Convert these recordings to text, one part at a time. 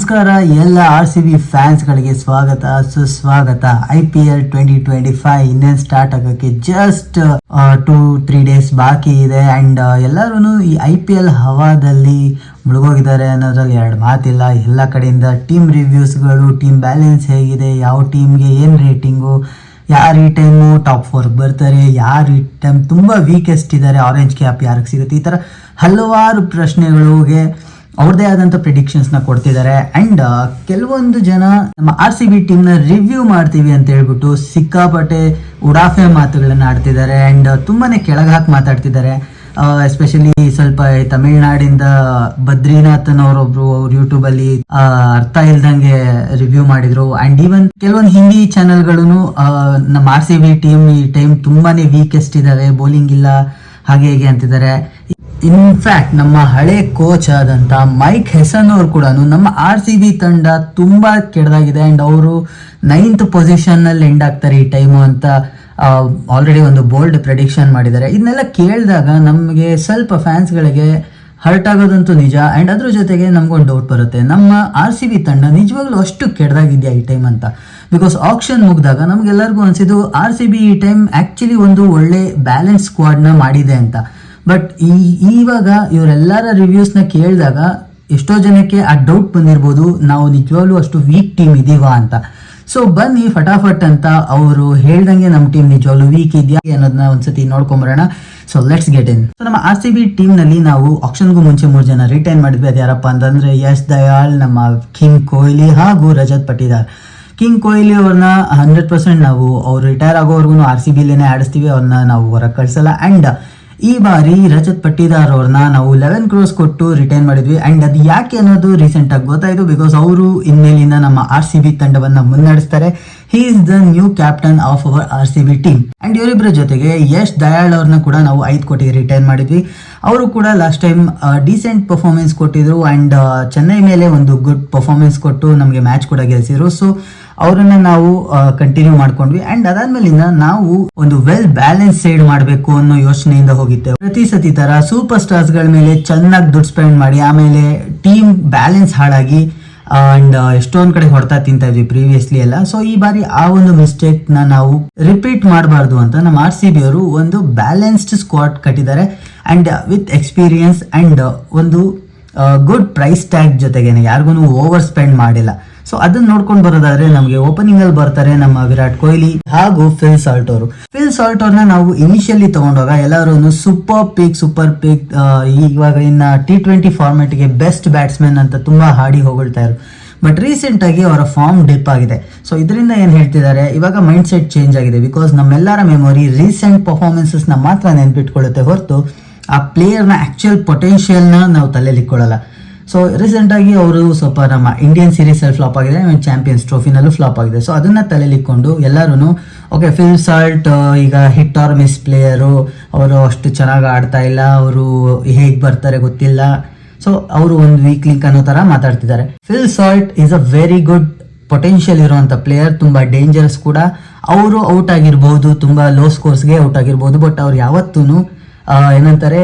ನಮಸ್ಕಾರ, ಎಲ್ಲ R C B ಫ್ಯಾನ್ಸ್ಗಳಿಗೆ ಸ್ವಾಗತ, ಸುಸ್ವಾಗತ. I P L twenty twenty five ಇನ್ನೇನು ಸ್ಟಾರ್ಟ್ ಆಗೋಕ್ಕೆ ಜಸ್ಟ್ ಟೂ ತ್ರೀ ಡೇಸ್ ಬಾಕಿ ಇದೆ. ಆ್ಯಂಡ್ ಎಲ್ಲರೂ ಈ ಐ ಪಿ ಎಲ್ ಹವಾದಲ್ಲಿ ಮುಳುಗೋಗಿದ್ದಾರೆ ಅನ್ನೋದ್ರಲ್ಲಿ ಎರಡು ಮಾತಿಲ್ಲ. ಎಲ್ಲ ಕಡೆಯಿಂದ ಟೀಮ್ ರಿವ್ಯೂಸ್ಗಳು ಟೀಮ್ ಬ್ಯಾಲೆನ್ಸ್ ಹೇಗಿದೆ, ಯಾವ ಟೀಮ್ಗೆ ಏನು ರೇಟಿಂಗು ಯಾರು ಈ ಟೈಮು ಟಾಪ್ ಫೋರ್ಗೆ ಬರ್ತಾರೆ, ಯಾರು ಈ ಟೈಮ್ ತುಂಬ ವೀಕೆಸ್ಟ್ ಇದ್ದಾರೆ ಆರೆಂಜ್ ಕ್ಯಾಪ್ ಯಾರಿಗೆ ಸಿಗುತ್ತೆ, ಈ ಥರ ಹಲವಾರು ಪ್ರಶ್ನೆಗಳಿಗೆ ಅವ್ರದ್ದೇ ಆದಂಥ ಪ್ರಿಡಿಕ್ಷನ್ಸ್ನ ಕೊಡ್ತಿದ್ದಾರೆ ಅಂಡ್ ಕೆಲವೊಂದು ಜನ ನಮ್ಮ ಆರ್ ಸಿ ಬಿ ಟೀಮ್ನ ರಿವ್ಯೂ ಮಾಡ್ತೀವಿ ಅಂತ ಹೇಳ್ಬಿಟ್ಟು ಸಿಕ್ಕಾಪಟ್ಟೆ ಉಡಾಫೆ ಮಾತುಗಳನ್ನ ಆಡ್ತಿದ್ದಾರೆ ಆ್ಯಂಡ್ ತುಂಬಾನೇ ಕೆಳಗೆ ಹಾಕಿ ಮಾತಾಡ್ತಿದ್ದಾರೆ ಎಸ್ಪೆಷಲಿ ಸ್ವಲ್ಪ ತಮಿಳ್ನಾಡಿಂದ ಬದ್ರಿನಾಥನ್ ಅವರೊಬ್ರು ಅವ್ರ ಯೂಟ್ಯೂಬ್ ಅಲ್ಲಿ ಆ, ಅರ್ಥ ಇಲ್ದಂಗೆ ರಿವ್ಯೂ ಮಾಡಿದ್ರು. ಅಂಡ್ ಈವನ್ ಕೆಲವೊಂದು ಹಿಂದಿ ಚಾನೆಲ್ಗಳು ನಮ್ಮ ಆರ್ ಸಿ ಬಿ ಟೀಮ್ ಈ ಟೈಮ್ ತುಂಬಾನೇ ವೀಕೆಸ್ಟ್ ಇದಾವೆ ಬೌಲಿಂಗ್ ಇಲ್ಲ ಹಾಗೆ ಹೇಗೆ ಅಂತಿದ್ದಾರೆ ಇನ್ಫ್ಯಾಕ್ಟ್ ನಮ್ಮ ಹಳೆ ಕೋಚ್ ಆದಂತ ಮೈಕ್ ಹೆಸನ್ ಅವರು ಕೂಡ ನಮ್ಮ ಆರ್ ಸಿ ಬಿ ತಂಡ ತುಂಬಾ ಕೆಡದಾಗಿದೆ ಅಂಡ್ ಅವರು ನೈನ್ತ್ ಪೊಸಿಷನ್ನಲ್ಲಿ ಎಂಡ್ ಆಗ್ತಾರೆ ಈ ಟೈಮು ಅಂತ ಆಲ್ರೆಡಿ ಒಂದು ಬೋಲ್ಡ್ ಪ್ರೆಡಿಕ್ಷನ್ ಮಾಡಿದ್ದಾರೆ. ಇದನ್ನೆಲ್ಲ ಕೇಳಿದಾಗ ನಮಗೆ ಸ್ವಲ್ಪ ಫ್ಯಾನ್ಸ್ಗಳಿಗೆ ಹರ್ಟ್ ಆಗೋದಂತೂ ನಿಜ ಆ್ಯಂಡ್ ಅದ್ರ ಜೊತೆಗೆ ನಮ್ಗೊಂದು ಡೌಟ್ ಬರುತ್ತೆ. ನಮ್ಮ ಆರ್ ಸಿ ಬಿ ತಂಡ ನಿಜವಾಗ್ಲೂ ಅಷ್ಟು ಕೆಡದಾಗಿದೆಯಾ ಈ ಟೈಮ್ ಅಂತ? ಬಿಕಾಸ್ ಆಪ್ಷನ್ ಮುಗಿದಾಗ ನಮಗೆಲ್ಲರಿಗೂ ಅನ್ಸಿದ್ದು ಆರ್ ಸಿ ಬಿ ಈ ಟೈಮ್ ಆ್ಯಕ್ಚುಲಿ ಒಂದು ಒಳ್ಳೆ ಬ್ಯಾಲೆನ್ಸ್ ಸ್ಕ್ವಾಡ್ನ ಮಾಡಿದೆ ಅಂತ. ಬಟ್ ಈ ಇವಾಗ ಇವರೆಲ್ಲರ ರಿವ್ಯೂಸ್ನ ಕೇಳಿದಾಗ ಎಷ್ಟೋ ಜನಕ್ಕೆ ಆ ಡೌಟ್ ಬಂದಿರ್ಬೋದು, ನಾವು ನಿಜವಾಗ್ಲೂ ಅಷ್ಟು ವೀಕ್ ಟೀಮ್ ಇದೀವಾ ಅಂತ. ಸೊ ಬನ್ನಿ ಫಟಾಫಟ್ ಅಂತ ಅವರು ಹೇಳ್ದಂಗೆ ನಮ್ಮ ಟೀಮ್ ನಿಜವಾಗ್ಲೂ ವೀಕ್ ಇದೆಯಾ ಅನ್ನೋದನ್ನ ಒಂದ್ಸತಿ ನೋಡ್ಕೊಂಬರೋಣ. So let's get in so ನಮ್ಮ ಆರ್ ಸಿ ಬಿ ಟೀಮ್ನಲ್ಲಿ ನಾವು ಆಕ್ಷನ್ಗೂ ಮುಂಚೆ ಮೂರು ಜನ ರಿಟೈನ್ ಮಾಡಿದ್ವಿ. ಅದು ಯಾರಪ್ಪ ಅಂತಂದ್ರೆ ಯಶ್ ದಯಾಳ್, ನಮ್ಮ ಕಿಂಗ್ ಕೊಹ್ಲಿ ಹಾಗೂ ರಜತ್ ಪಟೀದಾರ್ ಕಿಂಗ್ ಕೊಹ್ಲಿ ಅವ್ರನ್ನ ಹಂಡ್ರೆಡ್ ಪರ್ಸೆಂಟ್ ನಾವು, ಅವ್ರು ರಿಟೈರ್ ಆಗೋವರೆಗೂ ಆರ್ ಸಿ ಬಿಲೇನೆ ಆಡಿಸ್ತೀವಿ. ಅವ್ರನ್ನ ನಾವು ಹೊರಗೆ ಕಳ್ಸಲ್ಲ. ಅಂಡ್ ಈ ಬಾರಿ ರಜತ್ ಪಟ್ಟಿದಾರ್ ಅವ್ರನ್ನ ನಾವು ಲೆವೆನ್ ಕ್ರೋಸ್ ಕೊಟ್ಟು ರಿಟೈನ್ ಮಾಡಿದ್ವಿ. ಅಂಡ್ ಅದು ಯಾಕೆ ಅನ್ನೋದು ರೀಸೆಂಟ್ ಆಗಿ ಗೊತ್ತಾಯ್ತು ಬಿಕಾಸ್ ಅವರು ಇನ್ಮೇಲಿಂದ ನಮ್ಮ ಆರ್ ಸಿ ಬಿ ತಂಡವನ್ನ ಮುನ್ನಡೆಸ್ತಾರೆ. He is the new captain of our R C B team and ಇವರಿಬ್ಬರ ಜೊತೆಗೆ ಯಶ್ ದಯಾಳ್ ಅವ್ರನ್ನ ಕೂಡ ನಾವು ಐದು ಕೋಟಿಗೆ ರಿಟೈನ್ ಮಾಡಿದ್ವಿ. ಅವರು ಕೂಡ ಲಾಸ್ಟ್ ಟೈಮ್ ಡೀಸೆಂಟ್ ಪರ್ಫಾರ್ಮೆನ್ಸ್ ಕೊಟ್ಟಿದ್ರು. ಅಂಡ್ ಚೆನ್ನೈ ಮೇಲೆ ಒಂದು ಗುಡ್ ಪರ್ಫಾರ್ಮೆನ್ಸ್ ಕೊಟ್ಟು ನಮಗೆ ಮ್ಯಾಚ್ ಕೂಡ ಗೆಲ್ಸಿದ್ರು. ಸೊ ಅವರನ್ನ ನಾವು ಕಂಟಿನ್ಯೂ ಮಾಡ್ಕೊಂಡ್ವಿ. ಅಂಡ್ ಅದಾದ್ಮೇಲಿಂದ ನಾವು ಒಂದು ವೆಲ್ ಬ್ಯಾಲೆನ್ಸ್ ಸೈಡ್ ಮಾಡಬೇಕು ಅನ್ನೋ ಯೋಚನೆಯಿಂದ ಹೋಗಿದ್ದೇವೆ. ಪ್ರತಿ ಸತಿ ತರ ಸೂಪರ್ ಸ್ಟಾರ್ಸ್ಗಳ ಮೇಲೆ ಚೆನ್ನಾಗಿ ದುಡ್ಡು ಸ್ಪೆಂಡ್ ಮಾಡಿ, ಆಮೇಲೆ ಟೀಮ್ ಬ್ಯಾಲೆನ್ಸ್ ಹಾಳಾಗಿ ಅಂಡ್ ಎಷ್ಟೊಂದ್ ಕಡೆ ಹೊಡ್ತಾ ತಿಂತಾ ಇದ್ವಿ ಪ್ರೀವಿಯಸ್ಲಿ ಎಲ್ಲ. ಸೊ ಈ ಬಾರಿ ಆ ಒಂದು ಮಿಸ್ಟೇಕ್ನ ನಾವು ರಿಪೀಟ್ ಮಾಡಬಾರ್ದು ಅಂತ ನಮ್ಮ ಆರ್ ಸಿ ಬಿ ಅವರು ಒಂದು ಬ್ಯಾಲೆನ್ಸ್ಡ್ ಸ್ಕ್ವಾಡ್ ಕಟ್ಟಿದ್ದಾರೆ. ಅಂಡ್ ವಿತ್ ಎಕ್ಸ್ಪೀರಿಯನ್ಸ್ ಅಂಡ್ ಒಂದು ಗುಡ್ ಪ್ರೈಸ್ ಟ್ಯಾಗ್ ಜೊತೆಗೆ ಯಾರಿಗೂ ಓವರ್ ಸ್ಪೆಂಡ್ ಮಾಡಿಲ್ಲ. ಸೊ ಅದನ್ನ ನೋಡ್ಕೊಂಡು ಬರೋದಾದ್ರೆ ನಮಗೆ ಓಪನಿಂಗ್ ಅಲ್ಲಿ ಬರ್ತಾರೆ ನಮ್ಮ ವಿರಾಟ್ ಕೊಹ್ಲಿ ಹಾಗೂ ಫಿಲ್ ಸಾಲ್ಟ್ ಅವರು ಫಿಲ್ ಸಾಲ್ಟ್ ಅವ್ರನ್ನ ನಾವು ಇನಿಷಿಯಲಿ ತಗೊಂಡಾಗ ಎಲ್ಲರೂ ಸೂಪರ್ ಪಿಕ್ ಸೂಪರ್ ಪಿಕ್ ಇವಾಗ ಇನ್ನ ಟಿ ಟ್ವೆಂಟಿ ಫಾರ್ಮೆಟ್ಗೆ ಬೆಸ್ಟ್ ಬ್ಯಾಟ್ಸ್ಮನ್ ಅಂತ ತುಂಬಾ ಹಾಡಿ ಹೊಗಳ್ತಾ ಇದ್ರು. ಬಟ್ ರೀಸೆಂಟ್ ಆಗಿ ಅವರ ಫಾರ್ಮ್ ಡಿಪ್ ಆಗಿದೆ. ಸೊ ಇದರಿಂದ ಏನ್ ಹೇಳ್ತಿದ್ದಾರೆ? ಇವಾಗ ಮೈಂಡ್ ಸೆಟ್ ಚೇಂಜ್ ಆಗಿದೆ ಬಿಕಾಸ್ ನಮ್ಮೆಲ್ಲರ ಮೆಮೊರಿ ರೀಸೆಂಟ್ ಪರ್ಫಾರ್ಮೆನ್ಸಸ್ನ ಮಾತ್ರ ನೆನ್ಪಿಟ್ಕೊಳ್ಳುತ್ತೆ ಹೊರತು ಆ ಪ್ಲೇಯರ್ನ ಆಕ್ಚುಯಲ್ ಪೊಟೆನ್ಷಿಯಲ್ನ ನಾವು ತಲೆಯಲ್ಲಿ ಇಟ್ಕೊಳ್ಳಲ್ಲ ಸೊ ರೀಸೆಂಟ್ ಆಗಿ ಅವರು ಸ್ವಲ್ಪ ನಮ್ಮ ಇಂಡಿಯನ್ ಸೀರೀಸ್ ಅಲ್ಲಿ ಫ್ಲಾಪ್ ಆಗಿದೆ ಚಾಂಪಿಯನ್ಸ್ ಟ್ರೋಫಿನಲ್ಲೂ ಫ್ಲಾಪ್ ಆಗಿದೆ. ಸೊ ಅದನ್ನ ತಲೆಲಿಕ್ಕೊಂಡು ಎಲ್ಲರೂ ಓಕೆ ಫಿಲ್ ಸಾಲ್ಟ್ ಈಗ ಹಿಟ್ ಆರ್ ಮಿಸ್ ಪ್ಲೇಯರು ಅವರು ಅಷ್ಟು ಚೆನ್ನಾಗಿ ಆಡ್ತಾ ಇಲ್ಲ, ಅವರು ಹೇಗೆ ಬರ್ತಾರೆ ಗೊತ್ತಿಲ್ಲ. ಸೊ ಅವರು ಒಂದು ವೀಕ್ ಲಿಂಕ್ ಅನ್ನೋ ತರ ಮಾತಾಡ್ತಿದ್ದಾರೆ. Phil Salt is a very good potential ಇರುವಂತ ಪ್ಲೇಯರ್ ತುಂಬಾ ಡೇಂಜರಸ್ ಕೂಡ. ಅವರು ಔಟ್ ಆಗಿರ್ಬೋದು, ತುಂಬಾ ಲೋ ಸ್ಕೋರ್ಸ್ಗೆ ಔಟ್ ಆಗಿರ್ಬೋದು ಬಟ್ ಅವ್ರು ಯಾವತ್ತೂ ಏನಂತಾರೆ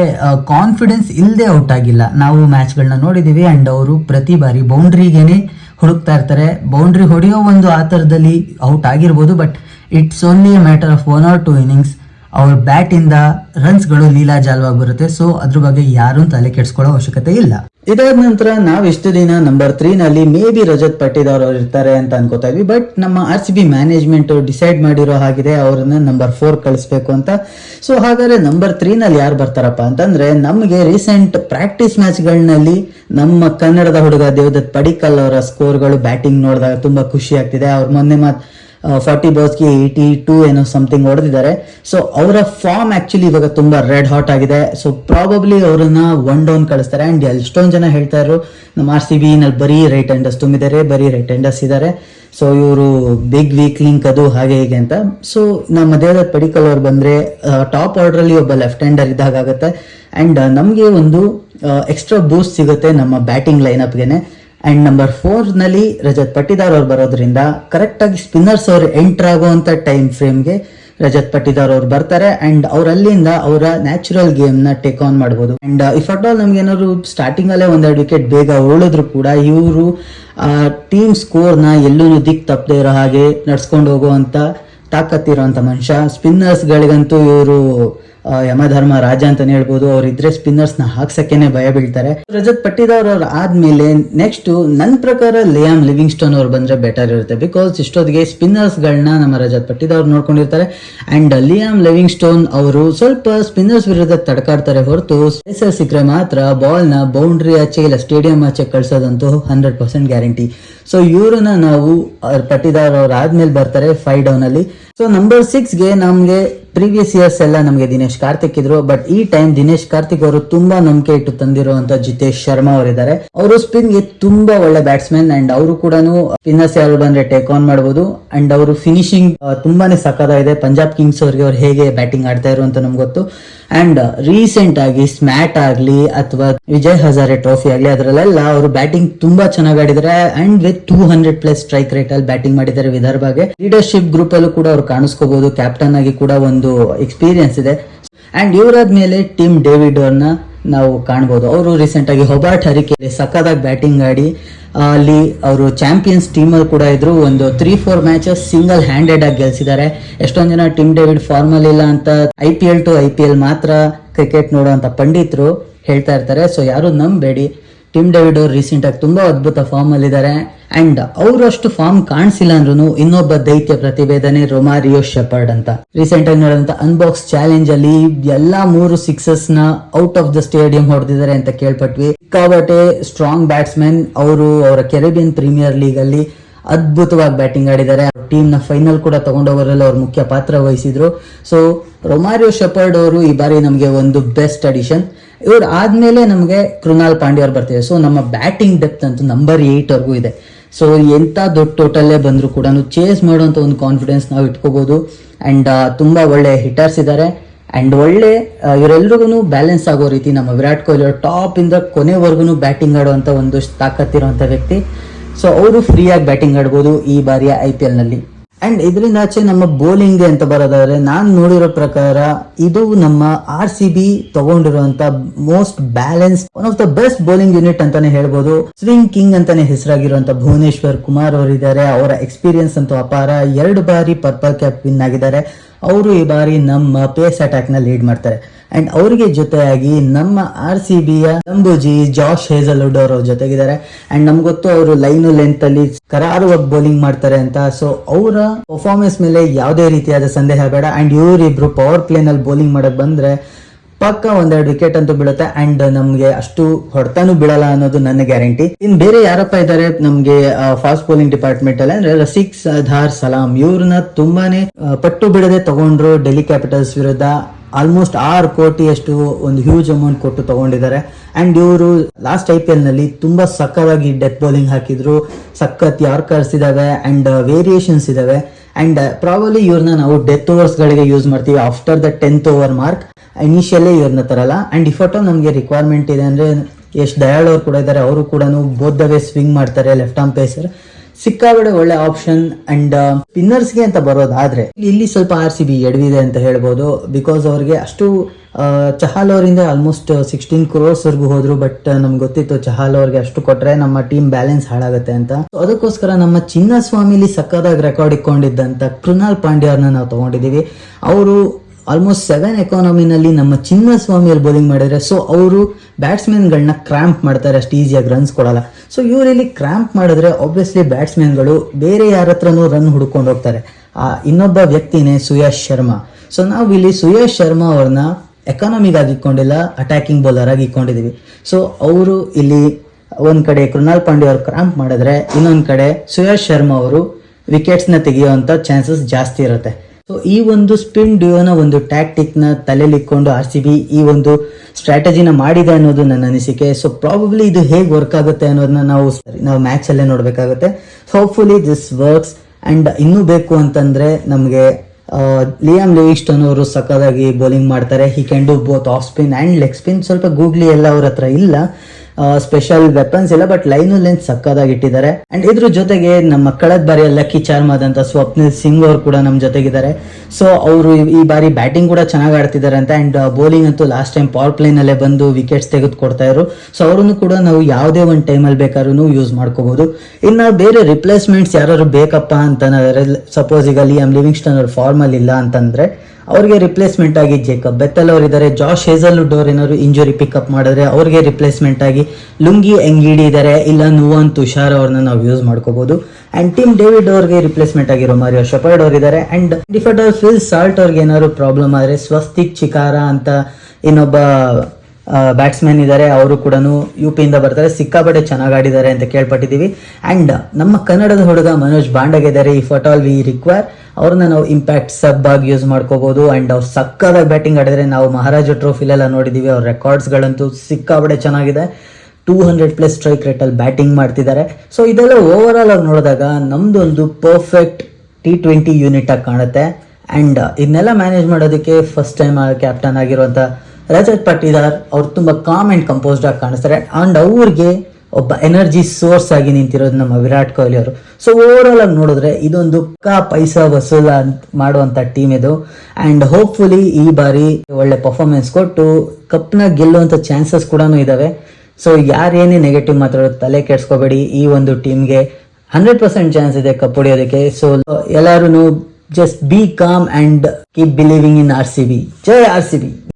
ಕಾನ್ಫಿಡೆನ್ಸ್ ಇಲ್ಲದೆ ಔಟ್ ಆಗಿಲ್ಲ. ನಾವು ಮ್ಯಾಚ್ಗಳನ್ನ ನೋಡಿದೀವಿ ಅಂಡ್ ಅವರು ಪ್ರತಿ ಬಾರಿ ಬೌಂಡ್ರಿಗೇನೆ ಹುಡುಕ್ತಾ ಇರ್ತಾರೆ. ಬೌಂಡ್ರಿ ಹೊಡೆಯೋ ಒಂದು ಆ ಥರದಲ್ಲಿ ಔಟ್ ಆಗಿರ್ಬೋದು but it's only matter of one or two innings ಅವ್ರ ಬ್ಯಾಟ್ ಇಂದ ರನ್ಸ್ಗಳು ಲೀಲಾಜಾಲವಾಗಿ ಬರುತ್ತೆ. ಸೊ ಅದ್ರ ಬಗ್ಗೆ ಯಾರು ತಲೆ ಕೆಡಿಸ್ಕೊಳ್ಳೋ ಅವಶ್ಯಕತೆ ಇಲ್ಲ. ಇದಾದ ನಂತರ ನಾವ್ ಇಷ್ಟು ದಿನ ನಂಬರ್ ತ್ರೀ ನಲ್ಲಿ ಮೇ ಬಿ ರಜತ್ ಪಟ್ಟಿದಾರ್ ಅವ್ರು ಇರ್ತಾರೆ ಅಂತ ಅನ್ಕೋತಾ ಇದ್ವಿ. ಬಟ್ ನಮ್ಮ R C B management decide ಮಾಡಿರೋ ಹಾಗಿದೆ, ಅವ್ರನ್ನ ನಂಬರ್ ಫೋರ್ ಕಳಿಸ್ಬೇಕು ಅಂತ. ಸೊ ಹಾಗಾದ್ರೆ ನಂಬರ್ ತ್ರೀ ನಲ್ಲಿ ಯಾರು ಬರ್ತಾರಪ್ಪ ಅಂತಂದ್ರೆ, ನಮಗೆ ರೀಸೆಂಟ್ ಪ್ರಾಕ್ಟೀಸ್ ಮ್ಯಾಚ್ಗಳಲ್ಲಿ ನಮ್ಮ ಕನ್ನಡದ ಹುಡುಗ ದೇವದತ್ ಪಡಿಕಲ್ ಅವರ ಸ್ಕೋರ್ಗಳು ಬ್ಯಾಟಿಂಗ್ ನೋಡಿದಾಗ ತುಂಬಾ ಖುಷಿ ಆಗ್ತಿದೆ. ಅವ್ರ ಮೊನ್ನೆ ಮಾತ್ ಫಾರ್ಟಿ ಬರ್ಸ್ಗೆ ಏಯ್ಟಿ ಟೂ ಏನೋ ಸಮಥಿಂಗ್ ಹೊಡೆದಿದ್ದಾರೆ. ಸೊ ಅವರ ಫಾರ್ಮ್ ಆ್ಯಕ್ಚುಲಿ ಇವಾಗ ತುಂಬಾ ರೆಡ್ ಹಾಟ್ ಆಗಿದೆ. ಸೊ ಪ್ರಾಬಬ್ಲಿ ಅವರನ್ನ ಒನ್ ಡೌನ್ ಕಳಿಸ್ತಾರೆ. ಅಂಡ್ ಎಷ್ಟೊಂದು ಜನ ಹೇಳ್ತಾ ಇದ್ರು, ನಮ್ಮ ಆರ್ ಸಿ ಬಿ ನಲ್ಲಿ ಬರೀ ರೈಟ್ ಹ್ಯಾಂಡರ್ಸ್ ತುಂಬಿದ್ದಾರೆ, ಬರೀ ರೈಟ್ ಹ್ಯಾಂಡರ್ಸ್ ಇದ್ದಾರೆ. ಸೊ ಇವರು ಬಿಗ್ ವೀಕ್ ಲಿಂಕ್ ಅದು, ಹಾಗೆ ಹೀಗೆ ಅಂತ. ಸೊ ನಮ್ಮ ದೇಹದ ಪಡಿಕಲ್ ಅವ್ರು ಬಂದ್ರೆ ಟಾಪ್ ಆರ್ಡರ್ ಅಲ್ಲಿ ಒಬ್ಬ ಲೆಫ್ಟ್ ಹ್ಯಾಂಡರ್ ಇದ್ದಾಗ ಆಗುತ್ತೆ. ಅಂಡ್ ನಮಗೆ ಒಂದು ಎಕ್ಸ್ಟ್ರಾ ಬೂಸ್ಟ್ ಸಿಗುತ್ತೆ ನಮ್ಮ ಬ್ಯಾಟಿಂಗ್ ಲೈನ್ ಲೈನಪ್ಗೆನೆ ಅಂಡ್ ನಂಬರ್ ಫೋರ್ನಲ್ಲಿ ರಜತ್ ಪಟ್ಟಿದಾರ್ ಅವ್ರು ಬರೋದ್ರಿಂದ ಕರೆಕ್ಟಾಗಿ ಸ್ಪಿನ್ನರ್ಸ್ ಅವರು ಎಂಟರ್ ಆಗುವಂತ ಟೈಮ್ ಫ್ರೇಮ್ಗೆ ರಜತ್ ಪಟ್ಟಿದಾರ್ ಅವ್ರು ಬರ್ತಾರೆ. ಅಂಡ್ ಅವ್ರ ಅಲ್ಲಿಂದ ಅವರ ನ್ಯಾಚುರಲ್ ಗೇಮ್ನ ಟೇಕ್ ಆನ್ ಮಾಡಬಹುದು ಅಂಡ್ ಇಫ್ ಅಟ್ ಆಲ್ ನಮ್ಗೆ ಏನಾದ್ರು ಸ್ಟಾರ್ಟಿಂಗ್ ಅಲ್ಲೇ ಒಂದೆರಡು ವಿಕೆಟ್ ಬೇಗ ಉಳಿದ್ರು ಕೂಡ ಇವರು ಟೀಮ್ ಸ್ಕೋರ್ನ ಎಲ್ಲೂ ದಿಕ್ ತಪ್ಪದೆ ಇರೋ ಹಾಗೆ ನಡ್ಸ್ಕೊಂಡು ಹೋಗುವಂತ ತಾಕತ್ತಿರುವಂತ ಮನುಷ್ಯ. ಸ್ಪಿನ್ನರ್ಸ್ ಗಳಿಗಂತೂ ಇವರು ಯಮಧರ್ಮ ರಾಜ ಅಂತಾನೆ ಹೇಳ್ಬೋದು. ಅವ್ರು ಇದ್ರೆ ಸ್ಪಿನ್ನರ್ಸ್ನ ಹಾಕ್ಸಕ್ಕೆನೆ ಭಯ ಬೀಳ್ತಾರೆ. ರಜತ್ ಪಟ್ಟಿದಾರ್ ಅವ್ರು ಆದ್ಮೇಲೆ ನೆಕ್ಸ್ಟ್ ನನ್ ಪ್ರಕಾರ ಲಿಯಾಮ್ ಲಿವಿಂಗ್ ಸ್ಟೋನ್ ಅವ್ರು ಬಂದ್ರೆ ಬೆಟರ್ ಇರುತ್ತೆ. ಬಿಕಾಸ್ ಇಷ್ಟೊತ್ತಿಗೆ ಸ್ಪಿನ್ನರ್ಸ್ ಗಳನ್ನ ನಮ್ಮ ರಜತ್ ಪಟ್ಟಿದಾರ್ ನೋಡ್ಕೊಂಡಿರ್ತಾರೆ. ಅಂಡ್ ಲಿಯಾಮ್ ಲಿವಿಂಗ್ ಸ್ಟೋನ್ ಅವರು ಸ್ವಲ್ಪ ಸ್ಪಿನ್ನರ್ಸ್ ವಿರುದ್ಧ ತಡ್ಕಾಡ್ತಾರೆ ಹೊರತು ಸ್ಪೇಸರ್ ಸಿಕ್ಕರೆ ಮಾತ್ರ ಬಾಲ್ನ ಬೌಂಡ್ರಿ ಆಚೆ ಇಲ್ಲ ಸ್ಟೇಡಿಯಂ ಆಚೆ ಕಳ್ಸೋದಂತೂ ಹಂಡ್ರೆಡ್ ಪರ್ಸೆಂಟ್ ಗ್ಯಾರಂಟಿ ಸೊ ಇವ್ರನ್ನ ನಾವು ಪಟ್ಟಿದಾರ್ ಅವ್ರು ಆದ್ಮೇಲೆ ಬರ್ತಾರೆ ಫೈವ್ ಡೌನ್ ಅಲ್ಲಿ. ಸೊ ನಂಬರ್ ಸಿಕ್ಸ್ಗೆ ನಮ್ಗೆ ಪ್ರೀವಿಯಸ್ ಇಯರ್ಸ್ ಎಲ್ಲ ನಮಗೆ ದಿನೇಶ್ ಕಾರ್ತಿಕ್ ಇದ್ರು ಬಟ್ ಈ ಟೈಮ್ ದಿನೇಶ್ ಕಾರ್ತಿಕ್ ಅವರು ತುಂಬಾ ನಂಬಿಕೆ ಇಟ್ಟು ತಂದಿರುವಂತ ಜಿತೇಶ್ ಶರ್ಮಾ ಅವರಿದ್ದಾರೆ ಅವರು ಸ್ಪಿನ್ಗೆ ತುಂಬಾ ಒಳ್ಳೆ ಬ್ಯಾಟ್ಸ್ಮನ್ ಅಂಡ್ ಅವರು ಕೂಡ ಸ್ಪಿನ್ನರ್ಸ್ ಯಾರು ಬಂದ್ರೆ ಟೇಕ್ ಆನ್ ಮಾಡಬಹುದು ಅಂಡ್ ಅವರು ಫಿನಿಶಿಂಗ್ ತುಂಬಾನೇ ಸಕ್ಕತ್ತಾಗಿದೆ ಪಂಜಾಬ್ ಕಿಂಗ್ಸ್ ಅವರಿಗೆ ಅವ್ರು ಹೇಗೆ ಬ್ಯಾಟಿಂಗ್ ಆಡ್ತಾ ಇರುವಂತ ನಮ್ಗೆ ಗೊತ್ತು. ಅಂಡ್ ರೀಸೆಂಟ್ ಆಗಿ ಸ್ಮ್ಯಾಟ್ ಆಗ್ಲಿ ಅಥವಾ ವಿಜಯ್ ಹಜಾರೆ ಟ್ರೋಫಿ ಆಗ್ಲಿ ಅದರಲ್ಲೆಲ್ಲ ಅವರು ಬ್ಯಾಟಿಂಗ್ ತುಂಬಾ ಚೆನ್ನಾಗಿ ಆಡಿದ್ದಾರೆ and with two hundred plus strike rate ಅಲ್ಲಿ ಬ್ಯಾಟಿಂಗ್ ಮಾಡಿದ್ದಾರೆ ವಿದರ್ಭಗೆ ಲೀಡರ್ಶಿಪ್ ಗ್ರೂಪ್ ಅಲ್ಲೂ ಕೂಡ ಅವ್ರು ಕಾಣಿಸ್ಕೋಬಹುದು ಕ್ಯಾಪ್ಟನ್ ಆಗಿ ಕೂಡ ಒಂದು ಎಕ್ಸ್ಪೀರಿಯನ್ಸ್ ಇದೆ. ಅಂಡ್ ಇವರಾದ್ಮೇಲೆ ಟಿಮ್ ಡೇವಿಡ್ ಅವ್ರನ್ನ ನಾವು ಕಾಣ್ಬೋದು. ಅವರು ರೀಸೆಂಟ್ ಆಗಿ ಹೊಬಾರ್ಟ್ ಹರಿಕೆ ಸಕ್ಕದಾಗಿ ಬ್ಯಾಟಿಂಗ್ ಆಡಿ ಅಲ್ಲಿ ಅವರು ಚಾಂಪಿಯನ್ಸ್ ಟೀಮ್ ಅಲ್ಲಿ ಕೂಡ ಇದ್ರು. ಒಂದು three four matches single handed ಆಗಿ ಗೆಲ್ಸಿದ್ದಾರೆ. ಎಷ್ಟೊಂದು ಜನ ಟಿಮ್ ಡೇವಿಡ್ ಫಾರ್ಮಲ್ ಇಲ್ಲ ಅಂತ I P L to I P L ಮಾತ್ರ ಕ್ರಿಕೆಟ್ ನೋಡುವಂತ ಪಂಡಿತರು ಹೇಳ್ತಾ ಇರ್ತಾರೆ. ಸೊ ಯಾರು ನಂಬೇಡಿ. ಟಿಮ್ ಡೇವಿಡ್ ಅವರು ರೀಸೆಂಟ್ ಆಗಿ ತುಂಬಾ ಅದ್ಭುತ ಫಾರ್ಮ್ ಅಲ್ಲಿ ಇದ್ದಾರೆ ಅಂಡ್ ಅವರಷ್ಟು ಫಾರ್ಮ್ ಕಾಣಿಸಿಲ್ಲ ಅಂದ್ರೂ ಇನ್ನೊಬ್ಬ ದೈತ್ಯ ಪ್ರತಿಭೆದನೆ ರೊಮಾರಿಯೋ ಶೆಪರ್ಡ್ ಅಂತ. ರೀಸೆಂಟ್ ಆಗಿ ನೋಡಿದಂತ ಅನ್ಬಾಕ್ಸ್ ಚಾಲೆಂಜ್ ಅಲ್ಲಿ ಎಲ್ಲಾ ಮೂರು ಸಿಕ್ಸಸ್ನ ಔಟ್ ಆಫ್ ದ ಸ್ಟೇಡಿಯಂ ಹೊಡೆದಿದ್ದಾರೆ ಅಂತ ಕೇಳ್ಪಟ್ವಿ. ಸಿಕ್ಕಾಬಟ್ಟೆ ಸ್ಟ್ರಾಂಗ್ ಬ್ಯಾಟ್ಸ್ಮನ್ ಅವರು ಅವರ ಕೆರೆಬಿಯನ್ ಪ್ರೀಮಿಯರ್ ಲೀಗ್ ಅಲ್ಲಿ ಅದ್ಭುತವಾಗಿ ಬ್ಯಾಟಿಂಗ್ ಆಡಿದ್ದಾರೆ. ಟೀಮ್ನ ಫೈನಲ್ ಕೂಡ ತಗೊಂಡೋಗರಲ್ಲಿ ಅವ್ರು ಮುಖ್ಯ ಪಾತ್ರ ವಹಿಸಿದ್ರು. ಸೊ ರೊಮಾರಿಯೋ ಶೆಪರ್ಡ್ ಅವರು ಈ ಬಾರಿ ನಮಗೆ ಒಂದು ಬೆಸ್ಟ್ ಅಡಿಷನ್ ಇವ್ರು ಆದ್ಮೇಲೆ ನಮಗೆ ಕೃಣಾಲ್ ಪಾಂಡ್ಯ ಅವ್ರು ಬರ್ತಿದೆ ಸೊ ನಮ್ಮ ಬ್ಯಾಟಿಂಗ್ ಡೆಪ್ತ್ ಅಂತೂ ನಂಬರ್ ಏಟ್ ವರ್ಗೂ ಇದೆ. ಸೊ ಎಂಥ ದೊಡ್ಡ ಟೋಟಲ್ಲೇ ಬಂದರೂ ಕೂಡ ಚೇಸ್ ಮಾಡುವಂಥ ಒಂದು ಕಾನ್ಫಿಡೆನ್ಸ್ ನಾವು ಇಟ್ಕೋಬೋದು. ಅಂಡ್ ತುಂಬಾ ಒಳ್ಳೆ ಹಿಟರ್ಸ್ ಇದ್ದಾರೆ ಅಂಡ್ ಒಳ್ಳೆ ಇವರೆಲ್ರಿಗೂ ಬ್ಯಾಲೆನ್ಸ್ ಆಗೋ ರೀತಿ ನಮ್ಮ ವಿರಾಟ್ ಕೊಹ್ಲಿ ಅವರು ಟಾಪ್ ಇಂದ ಕೊನೆವರೆಗೂ ಬ್ಯಾಟಿಂಗ್ ಆಡುವಂತ ಒಂದು ತಾಕತ್ತಿರುವಂತ ವ್ಯಕ್ತಿ. ಸೊ ಅವರು ಫ್ರೀಯಾಗಿ ಬ್ಯಾಟಿಂಗ್ ಆಡ್ಬೋದು ಈ ಬಾರಿಯ ಐ ಪಿ ಎಲ್ ಅಂಡ್ ಇದರಿಂದ ಆಚೆ ನಮ್ಮ ಬೌಲಿಂಗ್ ಅಂತ ಬರೋದಾದ್ರೆ, ನಾನು ನೋಡಿರೋ ಪ್ರಕಾರ ಇದು ನಮ್ಮ R C B ತಗೊಂಡಿರುವಂತ most balance one of the best bowling unit ಅಂತಾನೆ ಹೇಳ್ಬೋದು. ಸ್ವಿಂಗ್ ಕಿಂಗ್ ಅಂತಾನೆ ಹೆಸರಾಗಿರುವಂತ ಭುವನೇಶ್ವರ್ ಕುಮಾರ್ ಅವರಿದ್ದಾರೆ. ಅವರ ಎಕ್ಸ್ಪೀರಿಯನ್ಸ್ ಅಂತೂ ಅಪಾರ. ಎರಡು ಬಾರಿ ಪರ್ಪಲ್ ಕ್ಯಾಪ್ ವಿನ್ ಆಗಿದ್ದಾರೆ. ಅವರು ಈ ಬಾರಿ ನಮ್ಮ ಪೇಸ್ ಅಟ್ಯಾಕ್ನ ಲೀಡ್ ಮಾಡ್ತಾರೆ. ಅಂಡ್ ಅವರಿಗೆ ಜೊತೆಯಾಗಿ ನಮ್ಮ ಆರ್ ಸಿ ಬಿಯ ಅಂಬುಜಿ, ಜಾಶ್ ಹೇಸಲ್ವುಡ್ ಅವರು ಜೊತೆಗಿದ್ದಾರೆ. ಅಂಡ್ ನಮ್ಗೆ ಗೊತ್ತು ಅವರು ಲೈನ್ ಲೆಂತ್ ಅಲ್ಲಿ ಕರಾರುವಾಗಿ ಬೌಲಿಂಗ್ ಮಾಡ್ತಾರೆ ಅಂತ. ಸೊ ಅವರ ಪರ್ಫಾರ್ಮೆನ್ಸ್ ಮೇಲೆ ಯಾವುದೇ ರೀತಿಯಾದ ಸಂದೇಹ ಬೇಡ. ಅಂಡ್ ಇವರಿಬ್ರು ಪವರ್ ಪ್ಲೇನಲ್ಲಿ ಬೌಲಿಂಗ್ ಮಾಡಕ್ ಬಂದ್ರೆ ಪಕ್ಕ ಒಂದೆರಡು ವಿಕೆಟ್ ಅಂತೂ ಬೀಳುತ್ತೆ. ಅಂಡ್ ನಮಗೆ ಅಷ್ಟು ಹೊಡೆತಾನು ಬೀಳಲ್ಲ ಅನ್ನೋದು ನನ್ನ ಗ್ಯಾರಂಟಿ ಇನ್ನು ಬೇರೆ ಯಾರಪ್ಪ ಇದ್ದಾರೆ ನಮಗೆ ಫಾಸ್ಟ್ ಬೌಲಿಂಗ್ ಡಿಪಾರ್ಟ್ಮೆಂಟ್ ಅಲ್ಲಿ ಅಂದ್ರೆ ರಸಿಕ್ ಧಾರ್ ಸಲಾಂ. ಇವ್ರನ್ನ ತುಂಬಾನೇ ಪಟ್ಟು ಬಿಡದೆ ತಗೊಂಡ್ರು ಡೆಲ್ಲಿ ಕ್ಯಾಪಿಟಲ್ಸ್ ವಿರುದ್ಧ. ಆಲ್ಮೋಸ್ಟ್ ಆರು ಕೋಟಿಯಷ್ಟು ಒಂದು ಹ್ಯೂಜ್ ಅಮೌಂಟ್ ಕೊಟ್ಟು ತಗೊಂಡಿದ್ದಾರೆ. ಅಂಡ್ ಇವರು ಲಾಸ್ಟ್ ಐ ಪಿ ಎಲ್ನಲ್ಲಿ ತುಂಬಾ ಸಕ್ಕತ್ತಾಗಿ ಡೆತ್ ಬೌಲಿಂಗ್ ಹಾಕಿದ್ರು. ಸಖತ್ ಯಾರ್ಕರ್ಸ್ ಇದಾವೆ ಅಂಡ್ ವೇರಿಯೇಷನ್ಸ್ ಇದಾವೆ. ಅಂಡ್ ಪ್ರಾಬಲಿ ಇವ್ರನ್ನ ನಾವು ಡೆತ್ ಓವರ್ಸ್ ಗಳಿಗೆ ಯೂಸ್ ಮಾಡ್ತೀವಿ after the tenth over mark ಇನಿಷಿಯಲ್ಲೇ ಇವ್ರನ್ನ ತರಲ್ಲ. ಅಂಡ್ ಇಫೋಟೋ ನಮಗೆ ರಿಕ್ವೈರ್ಮೆಂಟ್ ಇದೆ ಅಂದ್ರೆ ಎಷ್ಟು ದಯಾಳ್ ಅವ್ರು ಕೂಡ ಇದ್ದಾರೆ. ಅವರು ಕೂಡ ಬೋತ್ ದ ಸ್ವಿಂಗ್ ಮಾಡ್ತಾರೆ ಲೆಫ್ಟ್ ಆರ್ಮ್ ಪೇಸರ್ ಸಿಕ್ಕಾಬಡೆ ಒಳ್ಳೆ ಆಪ್ಷನ್ ಅಂಡ್ ಸ್ಪಿನ್ನರ್ಸ್ಗೆ ಅಂತ ಬರೋದಾದ್ರೆ, ಇಲ್ಲಿ ಸ್ವಲ್ಪ ಆರ್ ಸಿ ಬಿ ಎಡವಿದೆ ಅಂತ ಹೇಳ್ಬೋದು. ಬಿಕಾಸ್ ಅವ್ರಿಗೆ ಅಷ್ಟು ಚಹಾಲ್ ಅವರಿಂದ ಆಲ್ಮೋಸ್ಟ್ ಸಿಕ್ಸ್ಟೀನ್ ಕ್ರೋರ್ಸ್ ವರ್ಗೂ ಹೋದ್ರು ಬಟ್ ನಮ್ಗೆ ಗೊತ್ತಿತ್ತು ಚಹಾಲ್ ಅವ್ರಿಗೆ ಅಷ್ಟು ಕೊಟ್ರೆ ನಮ್ಮ ಟೀಮ್ ಬ್ಯಾಲೆನ್ಸ್ ಹಾಳಾಗುತ್ತೆ ಅಂತ. ಅದಕ್ಕೋಸ್ಕರ ನಮ್ಮ ಚಿನ್ನಸ್ವಾಮಿಲಿ ಸಕ್ಕದಾಗಿ ರೆಕಾರ್ಡ್ ಇಟ್ಕೊಂಡಿದ್ದಂತ ಕೃನಾಲ್ ಪಾಂಡ್ಯ ಅವ್ರನ್ನ ನಾವು ತಗೊಂಡಿದ್ದೀವಿ. ಅವರು ಆಲ್ಮೋಸ್ಟ್ ಸೆವೆನ್ ಎಕಾನಮಿನಲ್ಲಿ ನಮ್ಮ ಚಿನ್ನಸ್ವಾಮಿಯಲ್ಲಿ ಬೌಲಿಂಗ್ ಮಾಡಿದ್ರೆ ಸೊ ಅವರು ಬ್ಯಾಟ್ಸ್ಮನ್ಗಳನ್ನ ಕ್ರಾಂಪ್ ಮಾಡ್ತಾರೆ, ಅಷ್ಟು ಈಸಿಯಾಗಿ ರನ್ಸ್ ಕೊಡಲ್ಲ. ಸೊ ಇವರಲ್ಲಿ ಕ್ರಾಂಪ್ ಮಾಡಿದ್ರೆ ಆಬ್ವಿಯಸ್ಲಿ ಬ್ಯಾಟ್ಸ್ಮನ್ಗಳು ಬೇರೆ ಯಾರ ಹತ್ರನೂ ರನ್ ಹುಡ್ಕೊಂಡು ಹೋಗ್ತಾರೆ. ಆ, ಇನ್ನೊಬ್ಬ ವ್ಯಕ್ತಿನೇ ಸುಯಶ್ ಶರ್ಮಾ. ಸೊ ನಾವು ಇಲ್ಲಿ ಸುಯಶ್ ಶರ್ಮಾ ಅವ್ರನ್ನ ಎಕಾನಮಿಗಾಗಿ ಇಟ್ಕೊಂಡಿಲ್ಲ ಅಟ್ಯಾಕಿಂಗ್ ಬೌಲರ್ ಆಗಿ ಇಟ್ಕೊಂಡಿದ್ದೀವಿ ಸೊ ಅವರು ಇಲ್ಲಿ ಒಂದು ಕಡೆ ಕೃಣಾಲ್ ಪಾಂಡೆ ಅವರು ಕ್ರಾಂಪ್ ಮಾಡಿದ್ರೆ, ಇನ್ನೊಂದು ಕಡೆ ಸುಯಶ್ ಶರ್ಮಾ ಅವರು ವಿಕೆಟ್ಸ್ನ ತೆಗೆಯುವಂಥ ಚಾನ್ಸಸ್ ಜಾಸ್ತಿ ಇರುತ್ತೆ. ಸೊ ಈ ಒಂದು ಸ್ಪಿನ್ ಡ್ಯೂನ ಒಂದು ಟ್ಯಾಕ್ಟಿಕ್ನ ತಲೆಯಲ್ಲಿ ಇಟ್ಕೊಂಡು ಆರ್ ಸಿ ಬಿ ಈ ಒಂದು ಸ್ಟ್ರಾಟಜಿನ ಮಾಡಿದೆ ಅನ್ನೋದು ನನ್ನ ಅನಿಸಿಕೆ. ಸೊ ಪ್ರಾಬಬ್ಲಿ ಇದು ಹೇಗೆ ವರ್ಕ್ ಆಗುತ್ತೆ ಅನ್ನೋದನ್ನ ನಾವು ನಾವು ಮ್ಯಾಚ್ ಅಲ್ಲೇ ನೋಡ್ಬೇಕಾಗುತ್ತೆ. ಹೋಪ್ಫುಲಿ ದಿಸ್ ವರ್ಕ್ಸ್ ಅಂಡ್ ಇನ್ನೂ ಬೇಕು ಅಂತಂದ್ರೆ ನಮಗೆ ಲಿಯಾಮ್ ಲಿವಿಂಗ್ಸ್ಟನ್ ಅವರು ಸಕ್ಕದಾಗಿ ಬೌಲಿಂಗ್ ಮಾಡ್ತಾರೆ. He can do both off spin and leg spin ಸ್ವಲ್ಪ ಗೂಗ್ಲಿ ಎಲ್ಲ ಅವ್ರ ಹತ್ರ ಇಲ್ಲ. ಸ್ಪೆಷಲ್ ವೆಪನ್ಸ್ ಇಲ್ಲ ಬಟ್ ಲೈನ್ ಲೆಂತ್ ಸಕ್ಕದಾಗಿ ಇಟ್ಟಿದ್ದಾರೆ. ಅಂಡ್ ಇದ್ರ ಜೊತೆಗೆ ನಮ್ಮ ಕಳೆದ ಬಾರಿ ಲಕ್ಕಿ ಚಾರ್ಮ್ ಆದಂತ ಸ್ವಪ್ನಿಲ್ ಸಿಂಗ್ ಅವರು ಕೂಡ ನಮ್ಮ ಜೊತೆಗಿದ್ದಾರೆ. ಸೊ ಅವರು ಈ ಬಾರಿ ಬ್ಯಾಟಿಂಗ್ ಕೂಡ ಚೆನ್ನಾಗಿ ಆಡ್ತಿದ್ದಾರೆ ಅಂತ ಅಂಡ್ ಬೌಲಿಂಗ್ ಅಂತೂ ಲಾಸ್ಟ್ ಟೈಮ್ ಪವರ್ ಪ್ಲೇನಲ್ಲೇ ಬಂದು ವಿಕೆಟ್ಸ್ ತೆಗೆದು ಕೊಡ್ತಾ ಇದ್ರು. ಸೊ ಅವರನ್ನು ಕೂಡ ನಾವು ಯಾವುದೇ ಒಂದು ಟೈಮಲ್ಲಿ ಬೇಕಾದ್ರೂ ಯೂಸ್ ಮಾಡ್ಕೋಬಹುದು ಇನ್ನು ಬೇರೆ ರಿಪ್ಲೇಸ್ಮೆಂಟ್ಸ್ ಯಾರು ಬೇಕಪ್ಪ ಅಂತ ಸಪೋಸ್ ಈಗ ಲಿಯಮ್ ಲಿವಿಂಗ್ಸ್ಟನ್ ಅವ್ರ ಫಾರ್ಮಲ್ಲಿ ಇಲ್ಲ ಅಂತಂದ್ರೆ ಅವ್ರಿಗೆ ರಿಪ್ಲೇಸ್ಮೆಂಟ್ ಆಗಿ ಜೇಕಬ್ ಬೆತ್ತಲ್ ಅವರು ಇದ್ದಾರೆ ಜಾಶ್ ಹೇಸಲ್ವುಡ್ ಅವ್ರು ಏನಾದ್ರು ಇಂಜುರಿ ಪಿಕಪ್ ಮಾಡಿದ್ರೆ ಅವ್ರಿಗೆ ರಿಪ್ಲೇಸ್ಮೆಂಟ್ ಆಗಿ ಲುಂಗಿ ಎಂಗಿಡಿ ಇದ್ದಾರೆ ಇಲ್ಲ ನುವನ್ ತುಷಾರ್ ಅವ್ರನ್ನ ನಾವು ಯೂಸ್ ಮಾಡ್ಕೋಬಹುದು ಅಂಡ್ ಟಿಮ್ ಡೇವಿಡ್ ಅವ್ರಿಗೆ ರಿಪ್ಲೇಸ್ಮೆಂಟ್ ಆಗಿರೋ ಮಾರಿಯೋ ಶಪರ್ಡ್ ಅವ್ರು ಇದ್ದಾರೆ ಅಂಡ್ ಡಿಫೆಂಡರ್ ಫಿಲ್ ಸಾಲ್ಟ್ ಅವ್ರಿಗೆ ಏನಾದ್ರು ಪ್ರಾಬ್ಲಮ್ ಆದ್ರೆ ಸ್ವಸ್ತಿಕ್ ಚಿಕಾರ ಅಂತ ಇನ್ನೊಬ್ಬ ಬ್ಯಾಟ್ಸ್ಮನ್ ಇದ್ದಾರೆ ಅವರು ಕೂಡ ಯು ಪಿಯಿಂದ ಬರ್ತಾರೆ. ಸಿಕ್ಕಾಪಟ್ಟೆ ಚೆನ್ನಾಗಿ ಆಡಿದ್ದಾರೆ ಅಂತ ಕೇಳ್ಪಟ್ಟಿದ್ದೀವಿ. ಆ್ಯಂಡ್ ನಮ್ಮ ಕನ್ನಡದ ಹುಡುಗ ಮನೋಜ್ ಬಾಂಡಗೆ ಇದ್ದಾರೆ ಈ ಆಲ್ ವಿ ರಿಕ್ವೈರ್ ಅವ್ರನ್ನ ನಾವು ಇಂಪ್ಯಾಕ್ಟ್ ಸಬ್ ಆಗಿ ಯೂಸ್ ಮಾಡ್ಕೋಬೋದು. ಆ್ಯಂಡ್ ಅವ್ರು ಸಕ್ಕದಾಗಿ ಬ್ಯಾಟಿಂಗ್ ಆಡಿದ್ರೆ ನಾವು ಮಹಾರಾಜ ಟ್ರೋಫಿಲೆಲ್ಲ ನೋಡಿದ್ದೀವಿ. ಅವ್ರ ರೆಕಾರ್ಡ್ಸ್ಗಳಂತೂ ಸಿಕ್ಕಾಪಟ್ಟೆ ಚೆನ್ನಾಗಿದೆ. ಟೂ ಹಂಡ್ರೆಡ್ ಪ್ಲಸ್ ಸ್ಟ್ರೈಕ್ ರೇಟಲ್ಲಿ ಬ್ಯಾಟಿಂಗ್ ಮಾಡ್ತಿದ್ದಾರೆ. ಸೊ ಇದೆಲ್ಲ ಓವರ್ ಆಲ್ ಆಗಿ ನೋಡಿದಾಗ ನಮ್ಮದೊಂದು ಪರ್ಫೆಕ್ಟ್ ಟಿ ಟ್ವೆಂಟಿ ಯೂನಿಟ್ ಆಗಿ ಕಾಣುತ್ತೆ. ಆ್ಯಂಡ್ ಇದನ್ನೆಲ್ಲ ಮ್ಯಾನೇಜ್ ಮಾಡೋದಕ್ಕೆ ಫಸ್ಟ್ ಟೈಮ್ ಕ್ಯಾಪ್ಟನ್ ಆಗಿರುವಂಥ ರಜತ್ ಪಾಟೀದಾರ್ ಅವ್ರು ತುಂಬ ಕಾಮ್ ಅಂಡ್ ಕಂಪೋಸ್ಡ್ ಆಗಿ ಕಾಣಿಸ್ತಾರೆ. ಆ್ಯಂಡ್ ಅವ್ರಿಗೆ ಒಬ್ಬ ಎನರ್ಜಿ ಸೋರ್ಸ್ ಆಗಿ ನಿಂತಿರೋದು ನಮ್ಮ ವಿರಾಟ್ ಕೊಹ್ಲಿ ಅವರು. ಸೊ ಓವರ್ ಆಲ್ ಆಗಿ ನೋಡಿದ್ರೆ ಇದೊಂದು ಕಾ ಪೈಸಾ ವಸೂಲ ಅಂತ ಮಾಡುವಂಥ ಟೀಮ್ ಇದು. ಆ್ಯಂಡ್ ಹೋಪ್ಫುಲಿ ಈ ಬಾರಿ ಒಳ್ಳೆ ಪರ್ಫಾರ್ಮೆನ್ಸ್ ಕೊಟ್ಟು ಕಪ್ನ ಗೆಲ್ಲುವಂಥ ಚಾನ್ಸಸ್ ಕೂಡ ಇದ್ದಾವೆ ಸೊ ಯಾರೇನೇ ನೆಗೆಟಿವ್ ಮಾತಾಡೋದು ತಲೆ ಕೆಡ್ಸ್ಕೋಬೇಡಿ. ಈ ಒಂದು ಟೀಮ್ಗೆ ಹಂಡ್ರೆಡ್ ಪರ್ಸೆಂಟ್ ಚಾನ್ಸ್ ಇದೆ ಕಪ್ ಹೊಡಿಯೋದಕ್ಕೆ. ಸೊ ಎಲ್ಲರೂ just be calm and keep believing in R C B Jai R C B